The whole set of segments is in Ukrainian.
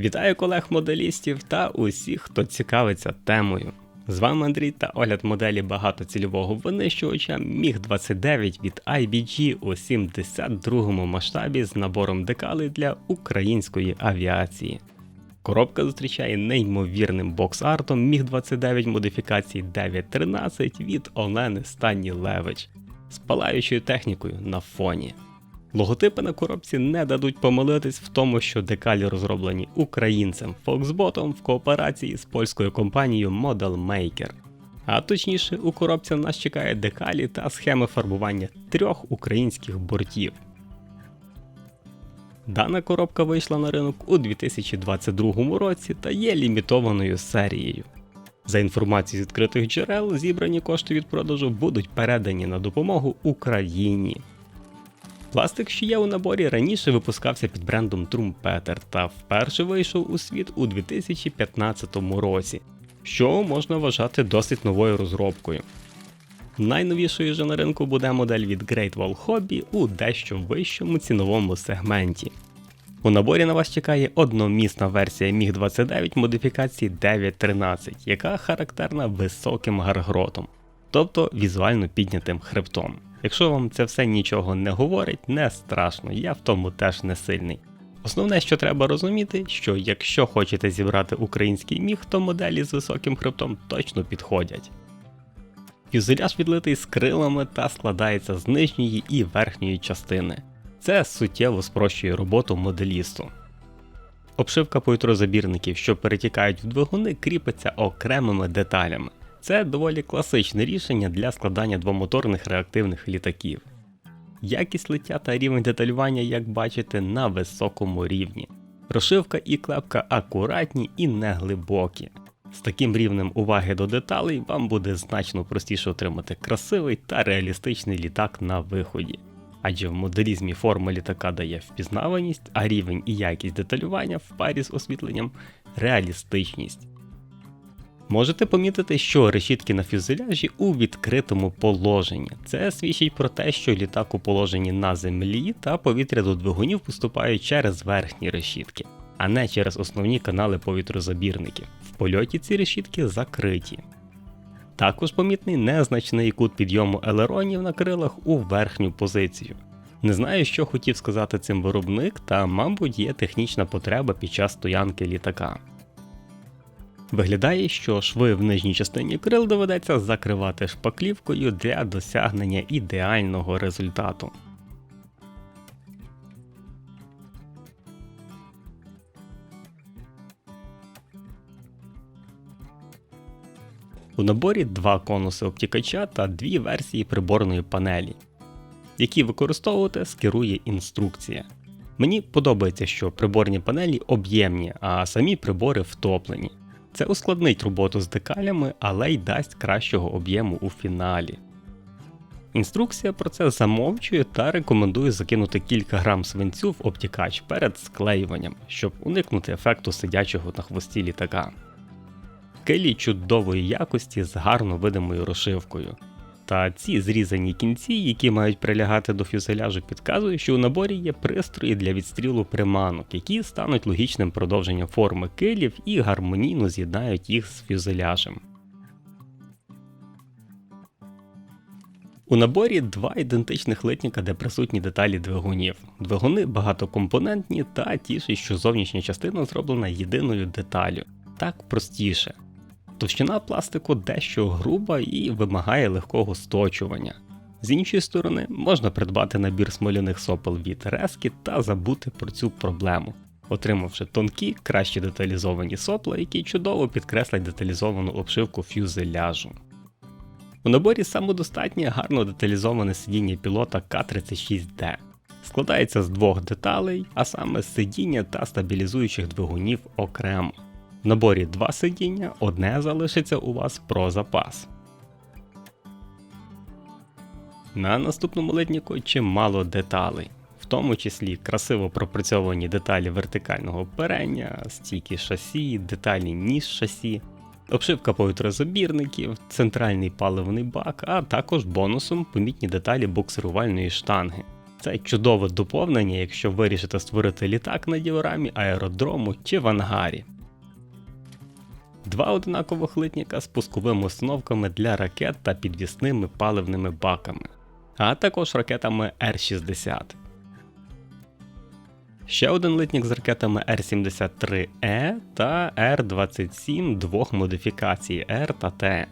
Вітаю колег-моделістів та усіх, хто цікавиться темою. З вами Андрій та огляд моделі багатоцільового винищувача Міг-29 від IBG у 72-му масштабі з набором декалей для української авіації. Коробка зустрічає неймовірним бокс-артом Міг-29 модифікації 913 від Олени Станілевич з палаючою технікою на фоні. Логотипи на коробці не дадуть помилитись в тому, що декалі розроблені українцем Foxbot в кооперації з польською компанією Model Maker. А точніше, у коробці нас чекає декалі та схеми фарбування трьох українських бортів. Дана коробка вийшла на ринок у 2022 році та є лімітованою серією. За інформацією з відкритих джерел, зібрані кошти від продажу будуть передані на допомогу Україні. Пластик, що є у наборі, раніше випускався під брендом Trumpeter та вперше вийшов у світ у 2015 році, що можна вважати досить новою розробкою. Найновішою же на ринку буде модель від Great Wall Hobby у дещо вищому ціновому сегменті. У наборі на вас чекає одномісна версія Міг-29 модифікації 913, яка характерна високим гаргротом, тобто візуально піднятим хребтом. Якщо вам це все нічого не говорить, не страшно, я в тому теж не сильний. Основне, що треба розуміти, що якщо хочете зібрати український міг, то моделі з високим хребтом точно підходять. Фюзеляж відлитий з крилами та складається з нижньої і верхньої частини. Це суттєво спрощує роботу моделісту. Обшивка повітрозабірників, що перетікають в двигуни, кріпиться окремими деталями. Це доволі класичне рішення для складання двомоторних реактивних літаків. Якість лиття та рівень деталювання, як бачите, на високому рівні. Прошивка і клепка акуратні і неглибокі. З таким рівнем уваги до деталей вам буде значно простіше отримати красивий та реалістичний літак на виході. Адже в моделізмі форма літака дає впізнаваність, а рівень і якість деталювання в парі з освітленням реалістичність. Можете помітити, що решітки на фюзеляжі у відкритому положенні. Це свідчить про те, що літак у положенні на землі та повітря до двигунів поступають через верхні решітки, а не через основні канали повітрозабірників. В польоті ці решітки закриті. Також помітний незначний кут підйому елеронів на крилах у верхню позицію. Не знаю, що хотів сказати цим виробник, та, мабуть, є технічна потреба під час стоянки літака. Виглядає, що шви в нижній частині крил доведеться закривати шпаклівкою для досягнення ідеального результату. У наборі два конуси обтікача та дві версії приборної панелі, які використовувати скерує інструкція. Мені подобається, що приборні панелі об'ємні, а самі прибори втоплені. Це ускладнить роботу з декалями, але й дасть кращого об'єму у фіналі. Інструкція про це замовчує та рекомендує закинути кілька грам свинцю в обтікач перед склеюванням, щоб уникнути ефекту сидячого на хвості літака. Келі чудової якості з гарно видимою розшивкою. Та ці зрізані кінці, які мають прилягати до фюзеляжу, підказують, що у наборі є пристрої для відстрілу приманок, які стануть логічним продовженням форми килів і гармонійно з'єднають їх з фюзеляжем. У наборі два ідентичних литника, де присутні деталі двигунів. Двигуни багатокомпонентні та тішить, що зовнішня частина зроблена єдиною деталю. Так простіше. Товщина пластику дещо груба і вимагає легкого сточування. З іншої сторони, можна придбати набір смоляних сопел від Reski та забути про цю проблему, отримавши тонкі, краще деталізовані сопла, які чудово підкреслять деталізовану обшивку фюзеляжу. У наборі самодостатнє гарно деталізоване сидіння пілота К-36D. Складається з двох деталей, а саме сидіння та стабілізуючих двигунів окремо. В наборі два сидіння, одне залишиться у вас про запас. На наступному литніку чимало деталей, в тому числі красиво пропрацьовані деталі вертикального оперення, стійки шасі, деталі ніж шасі, обшивка повітрозабірників, центральний паливний бак, а також бонусом помітні деталі буксирувальної штанги. Це чудове доповнення, якщо вирішите створити літак на діорамі, аеродрому чи в ангарі. Два одинакових литніка з пусковими установками для ракет та підвісними паливними баками, а також ракетами Р-60. Ще один литнік з ракетами Р-73Е та Р-27 двох модифікацій Р та Т.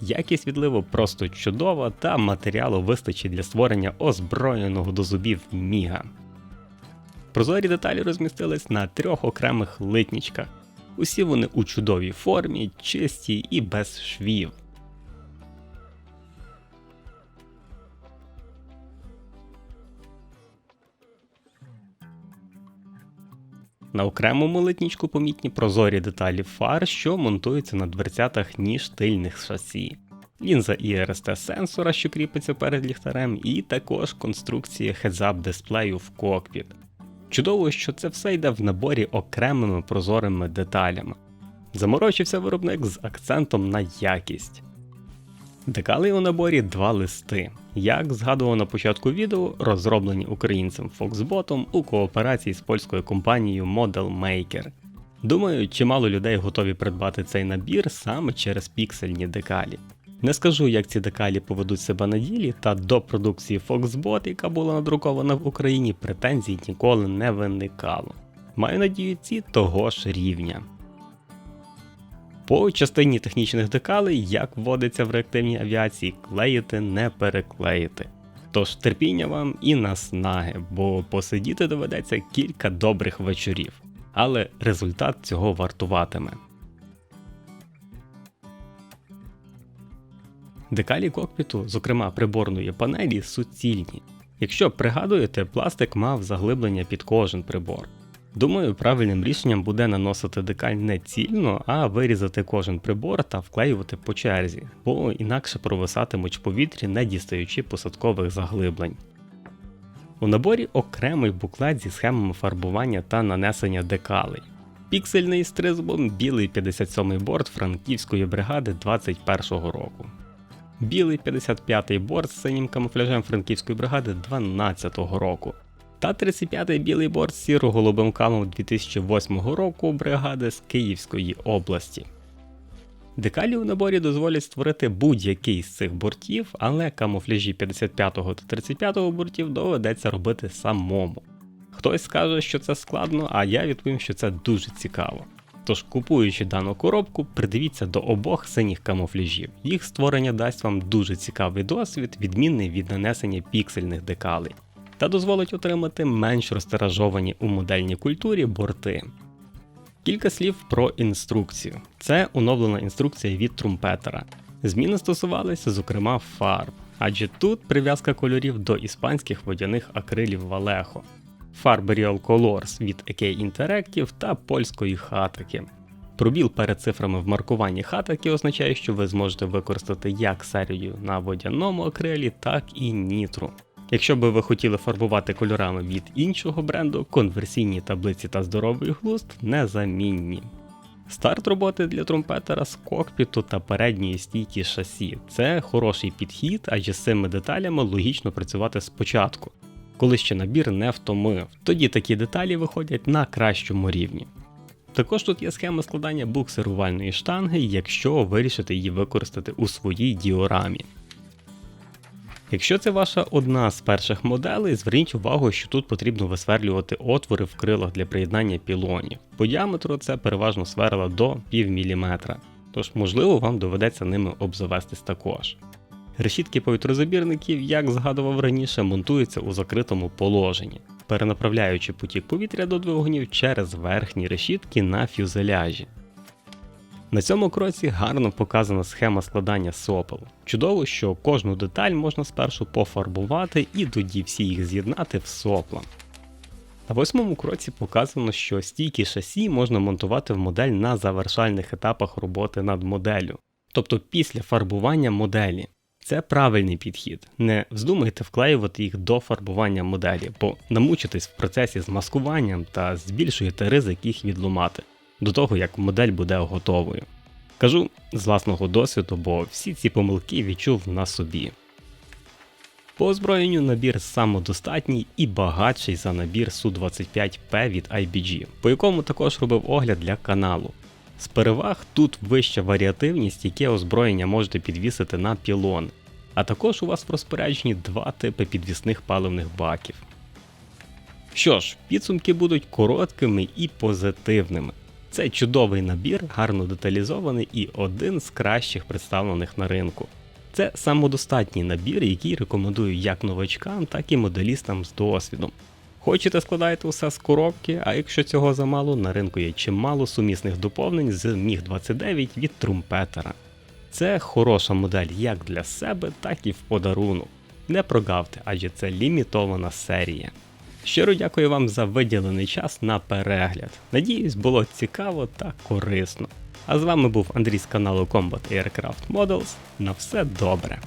Якість відливу просто чудова, та матеріалу вистачить для створення озброєного до зубів міга. Прозорі деталі розмістились на трьох окремих литнічках. Усі вони у чудовій формі, чисті і без швів. На окремому литнічку помітні прозорі деталі фар, що монтуються на дверцятах ніж тильних шасі. Лінза IRST сенсора, що кріпиться перед ліхтарем, і також конструкція heads-up дисплею в кокпіт. Чудово, що це все йде в наборі окремими прозорими деталями. Заморочився виробник з акцентом на якість. Декали у наборі два листи. Як згадував на початку відео, розроблені українцем Foxbot у кооперації з польською компанією Model Maker. Думаю, чимало людей готові придбати цей набір саме через піксельні декалі. Не скажу, як ці декалі поведуть себе на ділі, та до продукції Foxbot, яка була надрукована в Україні, претензій ніколи не виникало. Маю надію, ці того ж рівня. По частині технічних декалей, як вводиться в реактивній авіації, клеїти не переклеїти. Тож терпіння вам і наснаги, бо посидіти доведеться кілька добрих вечорів, але результат цього вартуватиме. Декалі кокпіту, зокрема приборної панелі, суцільні. Якщо пригадуєте, пластик мав заглиблення під кожен прибор. Думаю, правильним рішенням буде наносити декаль не цільно, а вирізати кожен прибор та вклеювати по черзі, бо інакше провисатимуть в повітрі, не дістаючи посадкових заглиблень. У наборі окремий буклет зі схемами фарбування та нанесення декалей. Піксельний стризбом білий 57-й борт франківської бригади 21-го року. Білий 55-й борт з синім камуфляжем франківської бригади 12-го року та 35-й білий борт сіро-голубим калом 2008 року бригади з Київської області. Декалі у наборі дозволять створити будь-який з цих бортів, але камуфляжі 55 та 35 бортів доведеться робити самому. Хтось скаже, що це складно, а я відповім, що це дуже цікаво. Тож, купуючи дану коробку, придивіться до обох синіх камуфляжів. Їх створення дасть вам дуже цікавий досвід, відмінний від нанесення піксельних декалей та дозволить отримати менш розтиражовані у модельній культурі борти. Кілька слів про інструкцію. Це оновлена інструкція від трумпетера. Зміни стосувалися, зокрема, фарб, адже тут прив'язка кольорів до іспанських водяних акрилів Vallejo, Real Colors від AK Interactive та польської хатаки. Пробіл перед цифрами в маркуванні хатаки означає, що ви зможете використати як серію на водяному акрилі, так і нітру. Якщо би ви хотіли фарбувати кольорами від іншого бренду, конверсійні таблиці та здоровий глузд незамінні. Старт роботи для тромпетера з кокпіту та передньої стійки шасі це хороший підхід, адже з цими деталями логічно працювати спочатку, коли ще набір не втомив. Тоді такі деталі виходять на кращому рівні. Також тут є схема складання буксирувальної штанги, якщо вирішите її використати у своїй діорамі. Якщо це ваша одна з перших моделей, зверніть увагу, що тут потрібно висверлювати отвори в крилах для приєднання пілонів. По діаметру це переважно сверла до пів міліметра, тож, можливо, вам доведеться ними обзавестись також. Решітки повітрозабірників, як згадував раніше, монтуються у закритому положенні, перенаправляючи потік повітря до двигунів через верхні решітки на фюзеляжі. На цьому кроці гарно показана схема складання сопел. Чудово, що кожну деталь можна спершу пофарбувати і тоді всі їх з'єднати в сопла. На восьмому кроці показано, що стійкі шасі можна монтувати в модель на завершальних етапах роботи над моделлю, тобто після фарбування моделі. Це правильний підхід. Не вздумайте вклеювати їх до фарбування моделі, бо намучитесь в процесі з маскуванням та збільшуєте ризик їх відломати до того, як модель буде готовою. Кажу з власного досвіду, бо всі ці помилки відчув на собі. По озброєнню набір самодостатній і багатший за набір Су-25П від IBG, по якому також робив огляд для каналу. З переваг тут вища варіативність, яке озброєння можете підвісити на пілон, а також у вас в розпорядженні два типи підвісних паливних баків. Що ж, підсумки будуть короткими і позитивними. Це чудовий набір, гарно деталізований і один з кращих представлених на ринку. Це самодостатній набір, який рекомендую як новачкам, так і моделістам з досвідом. Хочете складаєте усе з коробки, а якщо цього замало, на ринку є чимало сумісних доповнень з Міг-29 від Трумпетера. Це хороша модель як для себе, так і в подарунок. Не прогавте, адже це лімітована серія. Щиро дякую вам за виділений час на перегляд. Надіюсь, було цікаво та корисно. А з вами був Андрій з каналу Combat Aircraft Models. На все добре!